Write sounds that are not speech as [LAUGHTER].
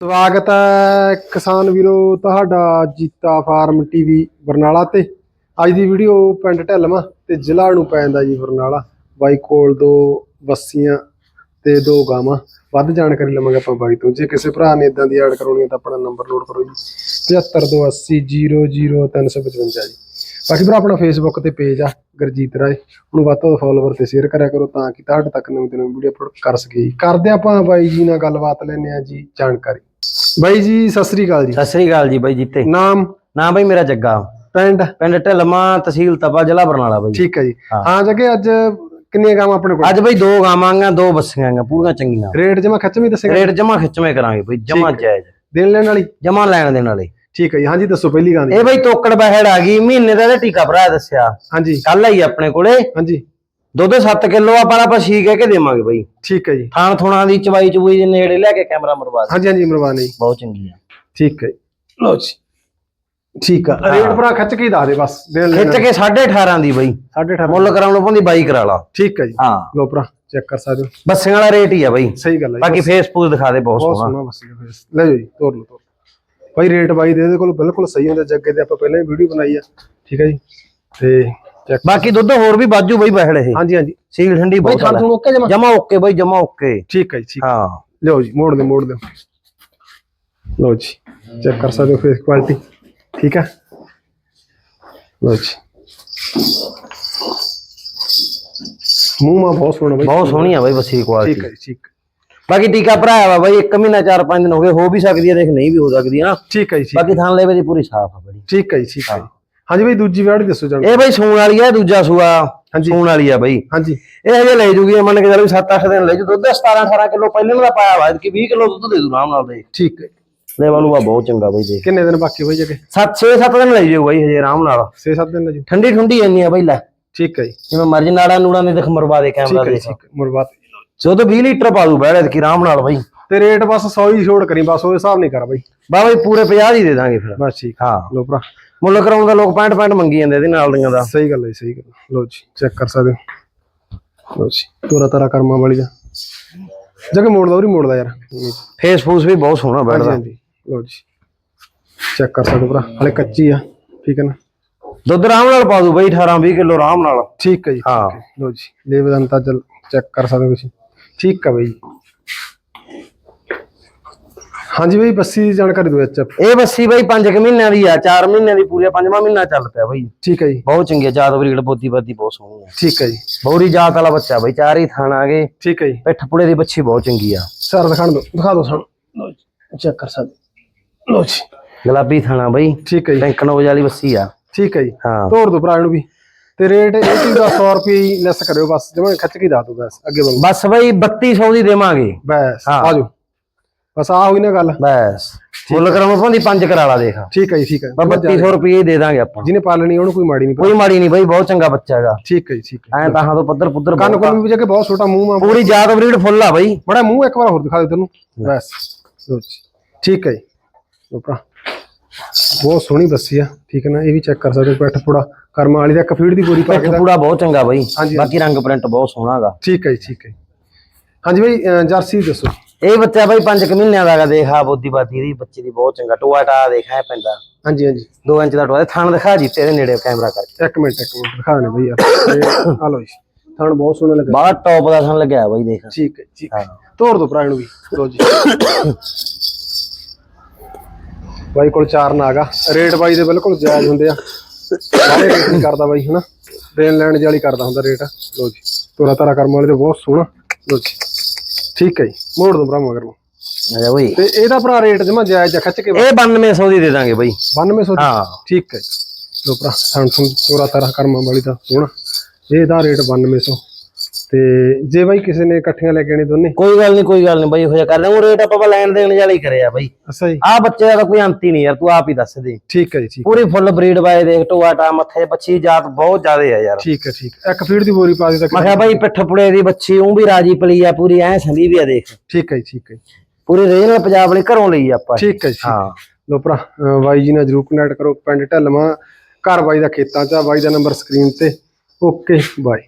ਸਵਾਗਤ ਹੈ ਕਿਸਾਨ ਵੀਰੋ ਤੁਹਾਡਾ ਜੀਤਾ ਫਾਰਮ ਟੀਵੀ ਬਰਨਾਲਾ ਤੇ। ਅੱਜ ਦੀ ਵੀਡੀਓ ਪਿੰਡ ਢਲਮਾ ਤੇ ਜ਼ਿਲ੍ਹਾ ਨੂੰ ਪੈਂਦਾ ਜੀ ਬਰਨਾਲਾ। ਬਾਈ ਕੋਲ ਦੋ ਬੱਸੀਆਂ ਤੇ ਦੋ ਗਾਵਾਂ। ਵੱਧ ਜਾਣਕਾਰੀ ਲਵਾਂਗੇ ਆਪਾਂ ਬਾਈ ਤੋਂ। ਜੇ ਕਿਸੇ ਭਰਾ ਨੇ ਇਦਾਂ ਦੀ ਐਡ ਕਰਾਉਣੀ ਹੈ ਤਾਂ ਆਪਣਾ ਨੰਬਰ ਨੋਟ ਕਰੋ ਜੀ। 7528000355 ਜੀ। ਬਾਕੀ ਭਰਾ ਆਪਣਾ ਫੇਸਬੁੱਕ ਤੇ ਪੇਜ ਆ ਗੁਰਜੀਤ ਰਾਏ। ਉਹਨੂੰ ਵੱਧ ਤੋਂ ਫੋਲੋਵਰ ਤੇ ਸ਼ੇਅਰ ਕਰਿਆ ਕਰੋ ਤਾਂ ਕਿ ਤੁਹਾਡੇ ਤੱਕ ਨਵੀਂ ਤੋਂ ਨਵੀਂ ਵੀਡੀਓ ਅਪਲੋਡ ਕਰ ਸਕੀਏ। ਕਰਦੇ ਆਪਾਂ ਬਾਈ ਜੀ ਨਾਲ ਗੱਲਬਾਤ ਲੈਣੇ ਆ ਜੀ ਜਾਣਕਾਰੀ। ਬਾਈ ਜੀ ਸਤਿ ਸ੍ਰੀ ਅਕਾਲ ਜੀ। ਸਤਿ ਸ੍ਰੀ ਅਕਾਲ ਜੀ ਬਾਈ ਜੀਤੇ। ਨਾਮ? ਨਾ ਬਾਈ ਮੇਰਾ ਜੱਗਾ। ਪਿੰਡ? ਪਿੰਡ ਢਲਮਾ ਤਹਿਸੀਲ ਤਪਾ ਜ਼ਿਲ੍ਹਾ ਬਰਨਾਲਾ ਬਾਈ ਠੀਕ ਹੈ ਜੀ। ਹਾਂ। ਜਗੇ ਅੱਜ ਕਿੰਨੀਆਂ ਗਾਵਾਂ ਆਪਣੇ ਕੋਲ? ਅੱਜ ਬਾਈ ਦੋ ਗਾਵਾਂਗਾ ਦੋ ਬੱਸੀਆਂ ਪੂਰੀਆਂ ਚੰਗੀਆਂ। ਰੇਟ ਜਮਾ ਖੱਚਵੀਂ ਦੱਸੇਗਾ? ਰੇਟ ਜਮਾ ਖਿੱਚਵੇਂ ਕਰਾਂਗੇ ਬਾਈ ਜਮਾ ਜਾਇਜ਼। ਦੇਣ ਲੈਣ ਵਾਲੀ? ਜਮਾ ਲੈਣ ਦੇਣ ਵਾਲੇ। ਠੀਕ ਹੈ ਜੀ ਹਾਂਜੀ ਦੱਸੋ ਪਹਿਲੀ ਦੀ ਇਹ ਬਾਈ ਤੋਕੜ ਬਹਿੜ ਆ ਗਈ ਮਹੀਨੇ ਦਾ ਇਹਦਾ ਟੀਕਾ ਭਰਾ ਦੱਸਿਆ। ਹਾਂਜੀ। ਕੱਲ ਆਈ ਆਪਣੇ ਕੋਲੇ। ਹਾਂਜੀ। ਦੁੱਧ 7 ਕਿਲੋ ਆ ਪਰ ਆਪਾਂ ਛੀ ਕਹਿ ਕੇ ਦੇਵਾਂਗੇ ਬਾਈ। ਠੀਕ ਹੈ ਜੀ। ਥਾਣ ਥੁਣਾ ਦੀ ਚਵਾਈ ਚਬੂਈ ਦੇ ਨੇੜੇ ਲੈ ਕੇ ਕੈਮਰਾ ਮਰਵਾ ਦੇ। ਹਾਂਜੀ ਹਾਂਜੀ ਇਮਰਵਾਨ ਜੀ। ਬਹੁਤ ਚੰਗੀ ਆ। ਠੀਕ ਹੈ। ਲਓ ਜੀ। ਠੀਕ ਆ। ਰੇਟ ਭਰਾ ਖੱਚ ਕੇ ਦੱਸ ਦੇ ਬਸ ਖਿੱਚ ਕੇ 18.5 ਦੀ ਬਾਈ। 18.5 ਮੁੱਲ ਕਰਾਉਣ ਪਾਉਂਦੀ ਬਾਈ ਕਰਾ ਲਾ। ਠੀਕ ਹੈ ਜੀ। ਹਾਂ। ਲਓ ਭਰਾ ਚੈੱਕ ਕਰ ਸਕਦੇ ਹੋ। ਬੱਸੀਆਂ ਵਾਲਾ ਰੇਟ ਹੀ ਆ ਬਾਈ। ਸਹੀ ਗੱਲ ਹੈ। ਬਾਕੀ ਫੇਸਬੁੱਕ ਦਿਖਾ ਦੇ ਬਹੁਤ ਬਹੁਤ ਸੋਹਣਾ। face। ਲੈ ਜਾਓ ਜੀ ਤੋਰ ਲਓ। ਭਾਈ ਰੇਟ ਬਾਈ ਦੇ ਇਹਦੇ ਕੋਲ ਬਿਲਕੁਲ ਸਹੀ ਹੁੰਦਾ ਜੱਗੇ ਤੇ ਆਪਾਂ ਪਹਿਲਾਂ ਹੀ ਵੀਡੀਓ ਬਣਾਈ ਆ ਠੀਕ ਹੈ ਜੀ? ਤੇ ਚੈੱਕ ਬਾਕੀ ਦੁੱਧ ਹੋਰ ਵੀ ਬਾਜੂ ਬਈ ਬਹਿੜ ਇਹ। ਹਾਂਜੀ ਹਾਂਜੀ। ਸੀਲ ਠੰਡੀ ਬਹੁਤ ਆ। ਤੁਹਾਨੂੰ ਓਕੇ ਜਮਾ? ਜਮਾ ਓਕੇ ਬਈ ਜਮਾ ਓਕੇ। ਠੀਕ ਹੈ ਜੀ ਠੀਕ ਹਾਂ। ਲਿਓ ਜੀ ਮੋੜ ਦੇ ਮੋੜ ਦੇ ਲਓ ਜੀ ਚੈੱਕ ਕਰ ਸਕਦੇ ਹੋ ਫੇਸ ਕੁਆਲਿਟੀ ਠੀਕ ਹੈ ਲਓ ਜੀ। ਮੂੰਹ ਮਾ ਬਹੁਤ ਸੋਹਣਾ ਬਾਈ। ਬਹੁਤ ਸੋਹਣੀ ਆ ਬਈ ਬੱਸੀ ਠੀਕ ਕੁਆਲਿਟੀ ਹੈ ਜੀ ਠੀਕ ਬਾਕੀ ਟੀਕਾ ਭਰਾਇਆ ਵਾ ਬਈ 1 ਮਹੀਨਾ 4-5 ਦਿਨ ਹੋ ਗਏ ਹੋ ਵੀ ਸਕਦੀ ਆ ਦੇਖ ਨਹੀਂ ਵੀ ਹੋ ਸਕਦੀ ਆ ਠੀਕ ਹੈ ਜੀ ਠੀਕ ਬਾਕੀ ਥਾਂ ਲੈਵੇ ਦੀ ਪੂਰੀ ਸਾਫ਼ ਆ ਬੜੀ ਠੀਕ ਹੈ ਜੀ ਠੀਕ ਹੈ। ਹਾਂਜੀ ਬਾਈ ਦੂਜੀ ਵਾਰ ਦੱਸੋ ਜਾਣ। ਇਹ ਬਈ ਸੂਣ ਵਾਲੀ ਆ ਦੂਜਾ ਸੂਆ। ਹਾਂਜੀ। ਸੂਣ ਵਾਲੀ ਆ ਬਈ। ਹਾਂਜੀ। ਇਹ ਹਜੇ ਲੈ ਜੂਗੀ ਮੰਨ ਕੇ ਚੱਲ ਵੀ 7-8 ਦਿਨ ਲੈ ਜੂ ਦੁੱਧ 17-18 ਕਿਲੋ ਪਹਿਲੇ ਦਾ ਪਾਇਆ ਵਾ ਕਿ 20 ਕਿਲੋ ਦੁੱਧ ਦੇ ਦੂ ਆਰਾਮ ਨਾਲ ਦੇ। ਠੀਕ ਹੈ ਲੈ ਵਾਲੂ ਆ ਬਹੁਤ ਚੰਗਾ ਬਈ ਦੇ ਕਿੰਨੇ ਦਿਨ ਬਾਕੀ ਹੋਈ ਜਗੇ? 7-6-7 ਦਿਨ ਲੈ ਜਾਊ ਬਈ ਹਜੇ ਆਰਾਮ ਨਾਲ। 6-7 ਦਿਨ ਲੈ ਜੀ। ਠੰਡੀ ਠੰਡੀ ਇੰਨੀ ਆ ਬਈ ਲੈ। ਠੀਕ ਹੈ ਜੀ। ਜਿਵੇਂ ਮਰਜ਼ੀ ਨਾੜਾ ਨੂੜਾ ਨੇ ਦੇਖ ਮਰਵਾ ਦੇ ਕੈਮਰਾ ਹੈ ਦੇਖ। ਠੀਕ ਹੈ ਮੁਰਬਾਤ ਦੁੱਧ 20 ਲੀਟਰ ਪਾ ਦੂ ਬਹਿੜੇ ਕਿ ਆਰਾਮ ਨਾਲ ਬਈ। ਤੇ ਰੇਟ ਬਸ 100 ਹੀ ਛੋੜ ਕਰੀ ਬਸ ਉਹ ਹਿਸਾਬ ਨਹੀਂ ਕਰ ਬਾਈ। ਬਾ ਬਈ ਪੂਰੇ 50 ਦੀ ਦੇ ਦਾਂਗੇ ਫਿਰ। ਬਸ ਠੀਕ। ਹਾਂ। ਲੋ ਭਰਾ। ਮੁੱਲ ਕਰਾਉਣ ਦਾ ਲੋਕ 65 65 ਮੰਗੀ ਜਾਂਦੇ ਇਹਦੇ ਨਾਲ ਦੀਆਂ ਦਾ। ਸਹੀ ਗੱਲ ਹੈ ਸਹੀ ਗੱਲ। ਲੋ ਜੀ ਚੈੱਕ ਕਰ ਸਕਦੇ ਹੋ। ਲੋ ਜੀ ਤੋਰਾ ਤਾਰਾ ਕਰਮਾਂ ਵਾਲੀ ਦਾ। ਜਗੇ ਮੋੜਦਾ ਉਰੀ ਮੋੜਦਾ ਯਾਰ। ਫੇਸ ਫੂਸ ਵੀ ਬਹੁਤ ਸੋਹਣਾ ਬੈਠਦਾ। ਹਾਂਜੀ ਲੋ ਜੀ। ਚੈੱਕ ਕਰ ਸਕਦੇ ਹੋ ਭਰਾ ਹਲੇ ਕੱਚੀ ਆ ਠੀਕ ਹੈ ਨਾ? ਦੁੱਧ ਆਰਾਮ ਨਾਲ ਪਾ ਦੂ ਬਈ 18 20 ਕਿਲੋ ਆਰਾਮ ਨਾਲ। ਠੀਕ ਹੈ ਜੀ ਹਾਂ। ਲੋ ਜੀ ਲੇਵਦਨ ਤਾਂ ਚਲ ਚੈੱਕ ਕਰ ਸਕਦੇ ਹੋ ਤੁਸੀਂ। ਠੀਕ ਆ ਬਈ। ਹਾਂਜੀ ਬਈ ਬੱਸੀ ਦੀ ਜਾਣਕਾਰੀ ਦਿਓ ਐਚ ਇਹ ਬੱਸੀ ਬਈ 5 ਕੁ ਮਹੀਨਿਆਂ ਦੀ ਆ 4 ਮਹੀਨਿਆਂ ਦੀ ਪੂਰੇ 5ਵਾਂ ਮਹੀਨਾ ਚੱਲ ਪਿਆ ਬਈ। ਠੀਕ ਹੈ ਜੀ। ਬਹੁਤ ਚੰਗੀ ਜਾਤ ਬਰੀਡ ਬੋਦੀ ਬਾਦੀ ਬਹੁਤ ਸੋਹਣੀ ਆ। ਠੀਕ ਹੈ ਜੀ। ਬੌਰੀ ਜਾਤ ਵਾਲਾ ਬੱਚਾ ਬਈ ਚਾਰ ਹੀ ਥਾਣ ਆ ਗਏ। ਠੀਕ ਹੈ ਜੀ। ਪਿੱਠ ਪੁੜੇ ਦੀ ਬੱਚੀ ਬਹੁਤ ਚੰਗੀ ਆ। ਸਰ ਦਿਖਾਣ ਦਿਓ ਦਿਖਾ ਦਿਓ ਸਾਨੂੰ। ਲੋ ਜੀ ਚੈੱਕ ਕਰ ਸਕਦੇ। ਲੋ ਜੀ। ਗੁਲਾਬੀ ਥਾਣਾ ਬਈ। ਠੀਕ ਹੈ ਜੀ। ਟੈਂਕ ਨੋਜ ਵਾਲੀ ਬੱਸੀ ਆ। ਠੀਕ ਹੈ ਜੀ। ਹਾਂ। ਤੋੜ ਦੋ ਭਰਾ ਨੂੰ ਵੀ। ਤੇ ਰੇਟ ਇਹ ਚੀਜ਼ ਦਾ 100 ਰੁਪਏ ਹੀ ਲੈਸ ਕਰਿਓ ਬਸ ਜਿਵੇਂ ਖੱਚ ਕੇ ਦੱਸ ਦੋ ਬਸ ਅੱਗੇ ਬੰਦ ਬਸ ਬਈ 3200 ਦੀ ਦੇਵਾਂਗੇ। ਬਸ ਹਾਂ। ਆ ਜਾਓ। ਬਸ ਆ ਹੋਈ ਨਾ ਗੱਲ। ਬਸ ਮੁੱਲ ਕਰਾਉਣ ਪਾਉਂਦੀ 5 ਕਰਾ ਲਾ ਦੇਖ। ਠੀਕ ਹੈ ਜੀ ਠੀਕ ਹੈ ਬਸ 3200 ਰੁਪਏ ਦੇ ਦਾਂਗੇ ਆਪਾਂ। ਜਿਹਨੇ ਪਾਲਣੀ ਉਹਨੂੰ ਕੋਈ ਮਾੜੀ ਨਹੀਂ ਕੋਈ ਮਾੜੀ ਨਹੀਂ ਬਈ ਬਹੁਤ ਚੰਗਾ ਬੱਚਾ ਹੈਗਾ। ਠੀਕ ਹੈ ਜੀ ਠੀਕ ਹੈ ਐਂ ਤਾਂ ਤੋਂ ਪੱਧਰ ਪੁੱਧਰ ਕੰਨ। ਕੋਲ ਵੀ ਜਗੇ ਬਹੁਤ ਛੋਟਾ ਮੂੰਹ ਆ। ਪੂਰੀ ਜਾਤ ਬਰੀਡ ਫੁੱਲ ਆ ਬਈ। ਬੜਾ ਮੂੰਹ ਇੱਕ ਵਾਰ ਹੋਰ ਦਿਖਾ ਦੇ ਤੈਨੂੰ। ਬਸ ਜੀ। ਠੀਕ ਹੈ ਜੀ। ਬਹੁਤ ਸੋਹਣੀ ਬੱਸੀ ਆ ਠੀਕ ਹੈ ਨਾ ਇਹ ਵੀ ਚੈੱਕ ਕਰ ਸਕਦੇ ਹੋ ਪਿੱਠ ਪੂੜਾ ਕਰਮਾਂ ਵਾਲੀ ਦਾ ਇੱਕ ਫੀਡ ਦੀ ਬੋਰੀ ਪਾ ਕੇ ਦਾ ਪੂੜਾ ਬਹੁਤ ਚੰਗਾ ਬਈ ਹਾਂਜੀ। ਬਾਕੀ ਰੰਗ ਪ੍ਰਿੰਟ ਬਹੁਤ ਸੋਹਣਾ ਹੈਗਾ। ਠੀਕ ਹੈ ਜੀ ਠੀਕ ਹੈ ਜੀ। ਹਾਂਜੀ ਬਈ ਅਹ ਜਰਸੀ ਦੱਸੋ। ਇਹ ਬੱਚਾ ਬਈ 5 ਮਹੀਨਿਆਂ ਦਾ ਹੈਗਾ ਦੇਖ ਆ ਬੋਦੀ ਬਾਦੀ ਦੀ ਬੱਚੀ ਦੀ ਬਹੁਤ ਚੰਗਾ ਟੋਆ ਟਾ ਦੇਖ ਐ ਪੈਂਦਾ ਹਾਂਜੀ ਹਾਂਜੀ। 2 ਇੰਚ ਦਾ ਟੋਆ ਥਣ ਦਿਖਾ ਜੀ ਤੇਰੇ ਨੇੜੇ ਕੈਮਰਾ ਕਰਕੇ। ਇੱਕ ਮਿੰਟ ਇੱਕ ਮਿੰਟ ਦਿਖਾ ਦੇ ਬਈ ਯਾਰ ਆ ਲਓ ਜੀ ਤੁਹਾਨੂੰ ਬਹੁਤ ਸੋਹਣਾ ਲੱਗਾ ਬਾਹਰ ਟੌਪ ਦਾ ਥਣ ਲੱਗਿਆ ਬਈ ਦੇਖ। ਠੀਕ ਹੈ ਠੀਕ ਹੈ। ਦੋ ਭਰਾ ਇਹਨੂੰ ਵੀ ਲਓ ਜੀ। [COUGHS] ਬਾਈ ਕੋਲ ਚਾਰ ਨਾਗਾ। ਰੇਟ ਬਾਈ ਦੇ ਬਿਲਕੁਲ ਜਾਇਜ਼ ਹੁੰਦੇ ਆ। ਸਾਰੇ ਰੇਟ ਨਹੀਂ ਕਰਦਾ ਬਾਈ ਹਨਾ? ਦੇਣ ਲੈਣ ਵਾਲੀ ਕਰਦਾ ਹੁੰਦਾ ਰੇਟ। ਲਓ ਜੀ ਤੋਰਾ ਤਾਰਾ ਕਰਮ ਵਾਲੇ ਤੇ ਬਹੁਤ ਸੋਹਣਾ। ਲਓ ਜੀ ਠੀਕ ਹੈ ਜੀ ਮੋੜ ਦੋ ਭਰਾ ਮਗਰ ਨੂੰ ਅਜਾ ਬਈ। ਤੇ ਇਹਦਾ ਭਰਾ ਰੇਟ ਜਮਾ ਜਾਇਜ਼ ਆ ਖੱਚ ਕੇ ਇਹ 9200 ਦੀ ਦੇ ਦਾਂਗੇ ਬਈ। 9200 ਹਾਂ। ਠੀਕ ਹੈ। ਲਓ ਭਰਾ ਸਾਨੂੰ ਤੋਰਾ ਤਾਰਾ ਕਰਮਾਂ ਵਾਲੀ ਦਾ ਸੋਹਣਾ। ਇਹਦਾ ਰੇਟ 9200 ਤੇ ਜੇ ਬਾਈ ਕਿਸੇ ਨੇ ਇਕੱਠੀਆਂ ਲੈ ਕੇ ਆਣੀ ਦੋਨੇ? ਕੋਈ ਗੱਲ ਨਹੀਂ ਕੋਈ ਗੱਲ ਨਹੀਂ ਬਈ ਹੋ ਜਾ ਕਰਦੇ ਉਹ ਰੇਟ ਆਪਾਂ ਲੈਣ ਦੇਣ ਵਾਲੀ ਕਰਿਆ ਬਈ। ਅੱਛਾ ਜੀ। ਆ ਬੱਚੇ ਦਾ ਕੋਈ ਅੰਤ ਹੀ ਨਹੀਂ ਯਾਰ ਤੂੰ ਆਪ ਹੀ ਦੱਸ ਦੇ। ਠੀਕ ਹੈ ਜੀ ਠੀਕ ਪੂਰੀ ਫੁੱਲ ਬਰੀਡ ਬਾਏ ਦੇਖ ਟੋਆ ਟਾ ਮੱਥੇ ਬੱਚੀ ਜਾਤ ਬਹੁਤ ਜ਼ਿਆਦੇ ਆ ਯਾਰ। ਠੀਕ ਹੈ ਠੀਕ ਹੈ। ਇੱਕ ਫੀਡ ਦੀ ਬੋਰੀ ਪਾ ਦੇ ਤਾਂ ਮੈਂ ਕਿਹਾ ਬਾਈ ਪਿੱਠ ਪੁੜੇ ਦੀ ਬੱਚੀ ਉਹ ਵੀ ਰਾਜੀ ਪਲੀ ਆ ਪੂਰੀ ਐ ਸੰਦੀ ਵੀ ਆ ਦੇਖ। ਠੀਕ ਹੈ ਜੀ, ਠੀਕ ਹੈ। ਪੂਰੀ ਰੀਜਨਲ ਪੰਜਾਬ ਵਾਲੀ ਘਰੋਂ ਲਈ ਆਪਾਂ। ਠੀਕ ਹੈ ਜੀ, ਹੈ। ਹਾਂ। ਲੋ ਭਰਾ ਬਾਈ ਜੀ ਨਾਲ ਜਰੂਰ ਕਨੈਕਟ ਕਰੋ ਪਿੰਡ ਢਲਮਾ ਘਰ ਬਾਈ ਦਾ ਖੇਤਾਂ ਚ ਬਾਈ ਦਾ ਨੰਬਰ ਸਕਰੀਨ ਤੇ। ਓਕੇ ਬਾਈ